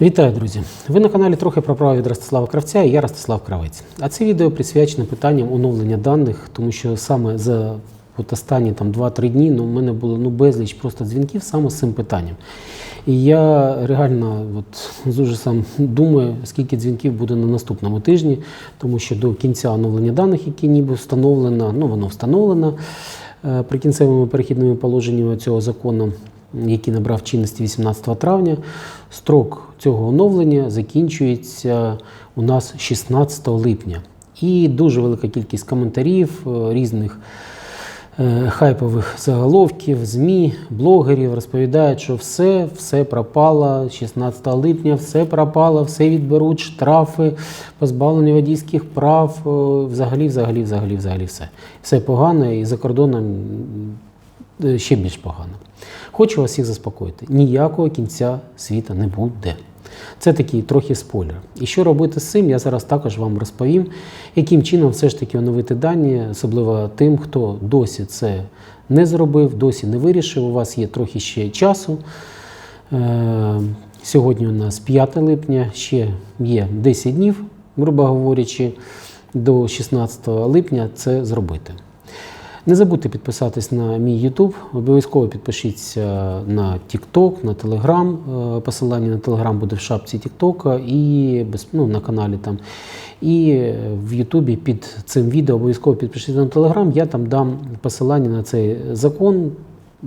Вітаю, друзі! Ви на каналі трохи про право від Ростислава Кравця і я Ростислав Кравець. А це відео присвячене питанням оновлення даних, тому що саме за от останні там 2-3 дні ну, в мене було ну, безліч просто дзвінків саме з цим питанням. І я реально от, з ужасом думаю, скільки дзвінків буде на наступному тижні, тому що до кінця оновлення даних, які ніби встановлено, ну воно встановлено е, прикінцевими перехідними положеннями цього закону який набрав чинності 18 травня. Строк цього оновлення закінчується у нас 16 липня. І дуже велика кількість коментарів е, різних е, хайпових заголовків, ЗМІ, блогерів розповідають, що все, все пропало 16 липня, все пропало, все відберуть, штрафи, позбавлення водійських прав, е, взагалі, взагалі, взагалі, взагалі все. Все погано і за кордоном ще більш погано. Хочу вас всіх заспокоїти: ніякого кінця світа не буде. Це такий трохи спойлер. І що робити з цим, я зараз також вам розповім, яким чином все ж таки оновити дані, особливо тим, хто досі це не зробив, досі не вирішив. У вас є трохи ще часу. Е, Сьогодні у нас 5 липня, ще є 10 днів, грубо говорячи, до 16 липня це зробити. Не забудьте підписатись на мій YouTube, обов'язково підпишіться на TikTok, на Telegram. Е, Посилання на Telegram буде в шапці TikTok і ну, на каналі там. І в YouTube під цим відео обов'язково підпишіться на Telegram. Я там дам посилання на цей закон,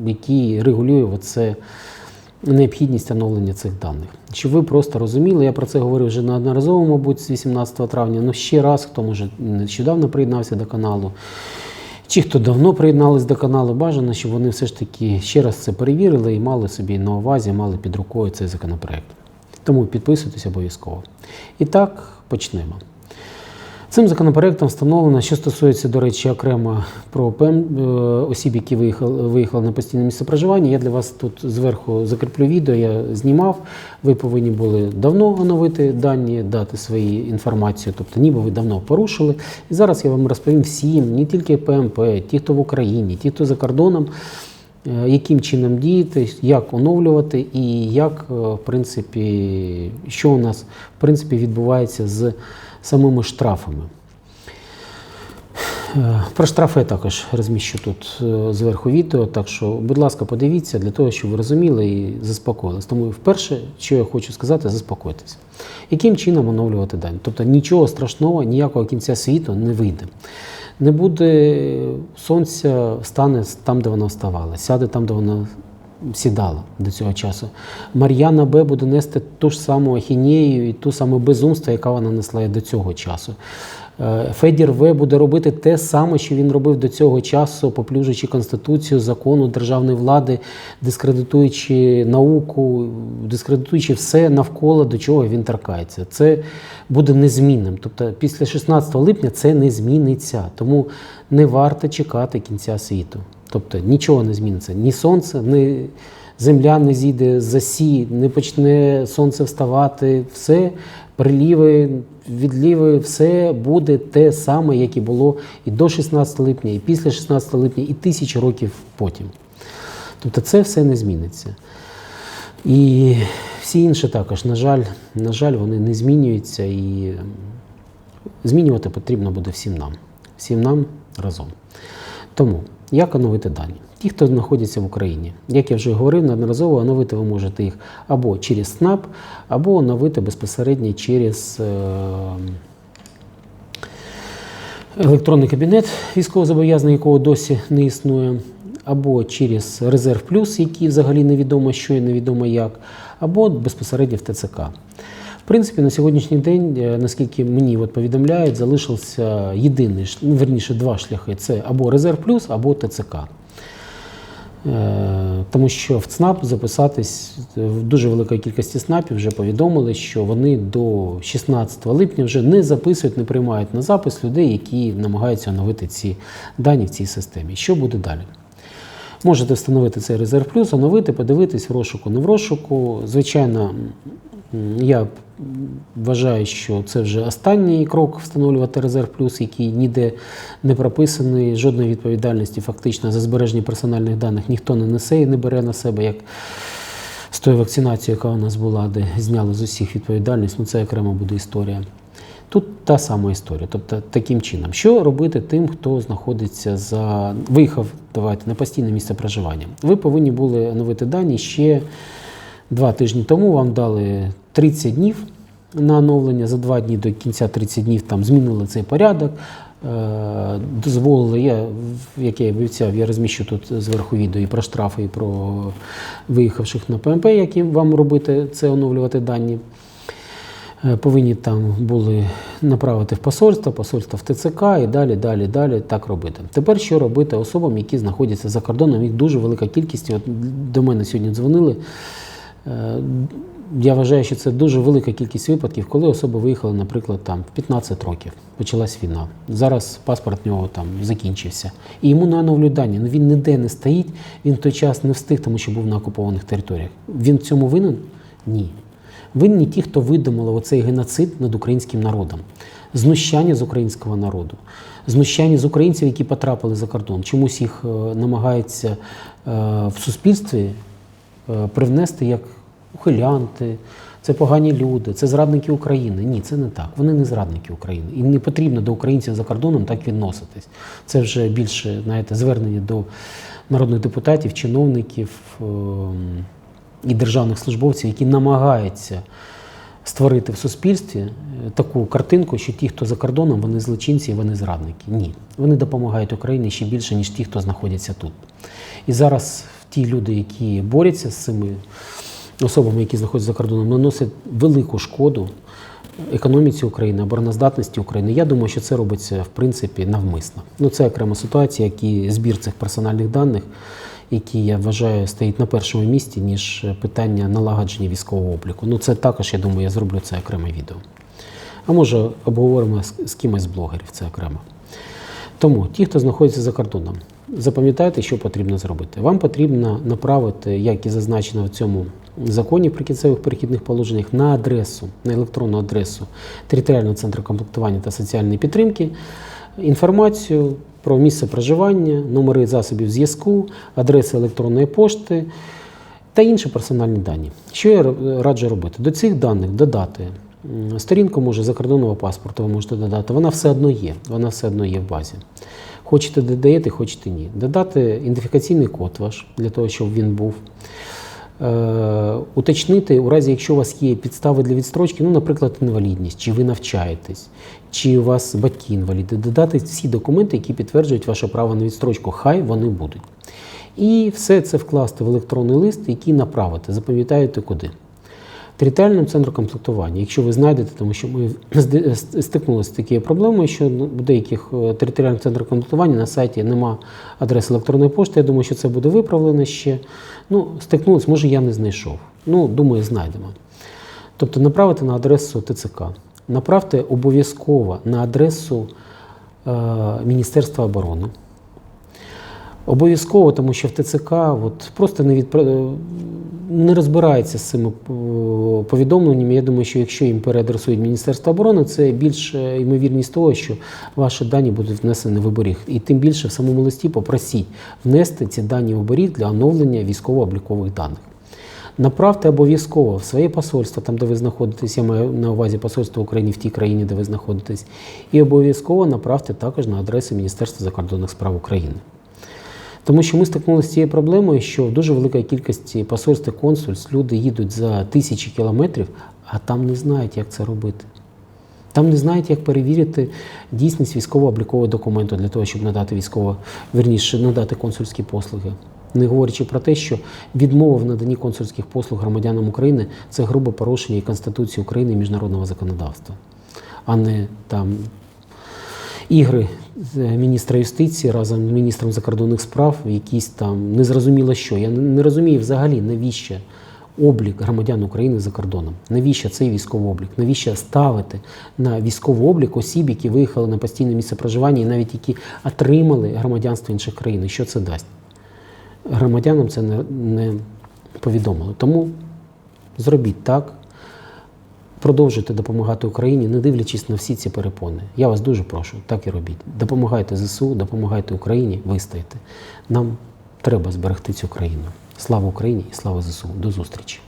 який регулює оце необхідність оновлення цих даних. Щоб ви просто розуміли, я про це говорив вже неодноразово, мабуть, з 18 травня. Ну ще раз, хто може нещодавно приєднався до каналу. Ті, хто давно приєднались до каналу, бажано, щоб вони все ж таки ще раз це перевірили і мали собі на увазі, мали під рукою цей законопроект. Тому підписуйтесь обов'язково. І так, почнемо. Цим законопроектом встановлено, що стосується, до речі, окремо про ПЕМ е, осіб, які виїхали, виїхали на постійне місце проживання. Я для вас тут зверху закріплю відео, я знімав. Ви повинні були давно оновити дані, дати свої інформацію, тобто ніби ви давно порушили. І зараз я вам розповім всім, не тільки ПМП, ті, хто в Україні, ті, хто за кордоном, яким чином діяти, як оновлювати і як, е, в принципі, що у нас в принципі відбувається з самими штрафами. Е, Про штрафи також розміщу тут е, зверху відео, так що, будь ласка, подивіться для того, щоб ви розуміли і заспокоїлись. Тому, вперше, що я хочу сказати, заспокойтесь. Яким чином оновлювати дані? Тобто нічого страшного, ніякого кінця світу не вийде. Не буде сонця, стане там, де воно вставало, сяде там, де воно сідала до цього часу. Мар'яна Б буде нести ту ж саму ахінею і ту саму безумство, яка вона несла і до цього часу. Е, Федір В буде робити те саме, що він робив до цього часу, поплюжуючи конституцію, закону державної влади, дискредитуючи науку, дискредитуючи все навколо до чого він торкається. Це буде незмінним. Тобто після 16 липня це не зміниться. Тому не варто чекати кінця світу. Тобто нічого не зміниться. Ні сонце, ні земля не зійде за сі, не почне сонце вставати. Все приліви, відліви, все буде те саме, як і було і до 16 липня, і після 16 липня, і тисячі років потім. Тобто це все не зміниться. І всі інші також, на жаль, на жаль, вони не змінюються і змінювати потрібно буде всім нам, всім нам разом. Тому як оновити дані? Ті, хто знаходяться в Україні, як я вже говорив, неодноразово оновити ви можете їх або через СНАП, або оновити безпосередньо через е, електронний кабінет військовозобов'язаний, якого досі не існує, або через Резерв Плюс, який взагалі невідомо що і невідомо як, або безпосередньо в ТЦК. Принципі, на сьогоднішній день, е, наскільки мені от повідомляють, залишився єдиний ну, верніше два шляхи: це або Резерв Плюс, або ТЦК. Е, Тому що в ЦНАП записатись в дуже великій кількості ЦНАПів вже повідомили, що вони до 16 липня вже не записують, не приймають на запис людей, які намагаються оновити ці дані в цій системі. Що буде далі? Можете встановити цей резерв плюс, оновити, подивитись в розшуку, не в розшуку. Звичайно, я вважаю, що це вже останній крок встановлювати резерв плюс, який ніде не прописаний, жодної відповідальності фактично за збереження персональних даних ніхто не несе і не бере на себе як з тою вакцинацією, яка у нас була, де зняли з усіх відповідальність, ну це окремо буде історія. Тут та сама історія. Тобто таким чином, що робити тим, хто знаходиться за виїхав, давайте на постійне місце проживання. Ви повинні були оновити дані ще два тижні тому. Вам дали 30 днів на оновлення. За два дні до кінця 30 днів там змінили цей порядок. Е, Дозволили, я, як я обіцяв, я розміщу тут зверху відео і про штрафи, і про виїхавших на ПМП, які вам робити це оновлювати дані. Е, Повинні там були направити в посольство, посольство в ТЦК і далі, далі, далі так робити. Тепер що робити особам, які знаходяться за кордоном? Їх дуже велика кількість. От до мене сьогодні дзвонили. Е, Я вважаю, що це дуже велика кількість випадків, коли особа виїхала, наприклад, там в 15 років, почалась війна. Зараз паспорт нього там закінчився. І йому не оновлюють. Ну він ніде не стоїть, він в той час не встиг, тому що був на окупованих територіях. Він в цьому винен? Ні. Винні ті, хто видумали оцей геноцид над українським народом, знущання з українського народу, знущання з українців, які потрапили за кордон. Чомусь їх е, намагаються е, в суспільстві привнести як ухилянти, це погані люди, це зрадники України. Ні, це не так. Вони не зрадники України. І не потрібно до українців за кордоном так відноситись. Це вже більше, знаєте, звернення до народних депутатів, чиновників ем, і державних службовців, які намагаються створити в суспільстві е, таку картинку, що ті, хто за кордоном, вони злочинці, вони зрадники. Ні, вони допомагають Україні ще більше, ніж ті, хто знаходяться тут. І зараз ті люди, які борються з цими особами, які знаходяться за кордоном, наносять велику шкоду економіці України, обороноздатності України. Я думаю, що це робиться в принципі навмисно. Ну це окрема ситуація, як і збір цих персональних даних, які я вважаю стоїть на першому місці, ніж питання налагодження військового обліку. Ну це також, я думаю, я зроблю це окреме відео. А може обговоримо з кимось з блогерів, це окремо. Тому ті, хто знаходиться за кордоном, запам'ятайте, що потрібно зробити. Вам потрібно направити, як і зазначено в цьому законі в прикінцевих перехідних положеннях, на адресу, на електронну адресу територіального центру комплектування та соціальної підтримки інформацію про місце проживання, номери засобів зв'язку, адреси електронної пошти та інші персональні дані. Що я раджу робити? До цих даних додати сторінку може закордонного паспорту, ви можете додати. Вона все одно є. Вона все одно є в базі. Хочете додаєте, хочете ні. Додати ідентифікаційний код ваш для того, щоб він був. Е, уточнити, у разі, якщо у вас є підстави для відстрочки, ну, наприклад, інвалідність, чи ви навчаєтесь, чи у вас батьки інваліди, додати всі документи, які підтверджують ваше право на відстрочку. Хай вони будуть. І все це вкласти в електронний лист, який направити. Запам'ятаєте куди. Територіальним центром комплектування, якщо ви знайдете, тому що ми стикнулися з такою проблемою, що ну, в деяких е, територіальних центрах комплектування на сайті нема адреси електронної пошти. Я думаю, що це буде виправлено ще. Ну, стикнулися, може, я не знайшов. Ну, думаю, знайдемо. Тобто направити на адресу ТЦК. Направте обов'язково на адресу е, Міністерства оборони. Обов'язково, тому що в ТЦК от, просто не, відпра... не розбирається з цими е, повідомленнями. Я думаю, що якщо їм переадресують Міністерство оборони, це більш е, ймовірність того, що ваші дані будуть внесені в оберіг. І тим більше в самому листі попросіть внести ці дані в оберіг для оновлення військово-облікових даних. Направте обов'язково в своє посольство, там де ви знаходитесь, я маю на увазі посольство України в тій країні, де ви знаходитесь, і обов'язково направте також на адресу Міністерства закордонних справ України. Тому що ми стикнулися з цією проблемою, що в дуже великій кількості посольств і консульств люди їдуть за тисячі кілометрів, а там не знають, як це робити. Там не знають, як перевірити дійсність військово-облікового документу для того, щоб надати військово, верніше, надати консульські послуги. Не говорячи про те, що відмова в наданні консульських послуг громадянам України це грубе порушення і Конституції України і міжнародного законодавства, а не там ігри міністра юстиції разом з міністром закордонних справ, якісь там незрозуміло що. Я не- розумію взагалі, навіщо облік громадян України за кордоном. Навіщо цей військовий облік? Навіщо ставити на військовий облік осіб, які виїхали на постійне місце проживання і навіть які отримали громадянство інших країн? Що це дасть? Громадянам це не, не повідомили. Тому зробіть так, продовжуйте допомагати Україні, не дивлячись на всі ці перепони. Я вас дуже прошу, так і робіть. Допомагайте ЗСУ, допомагайте Україні, вистояти. Нам треба зберегти цю країну. Слава Україні і слава ЗСУ. До зустрічі!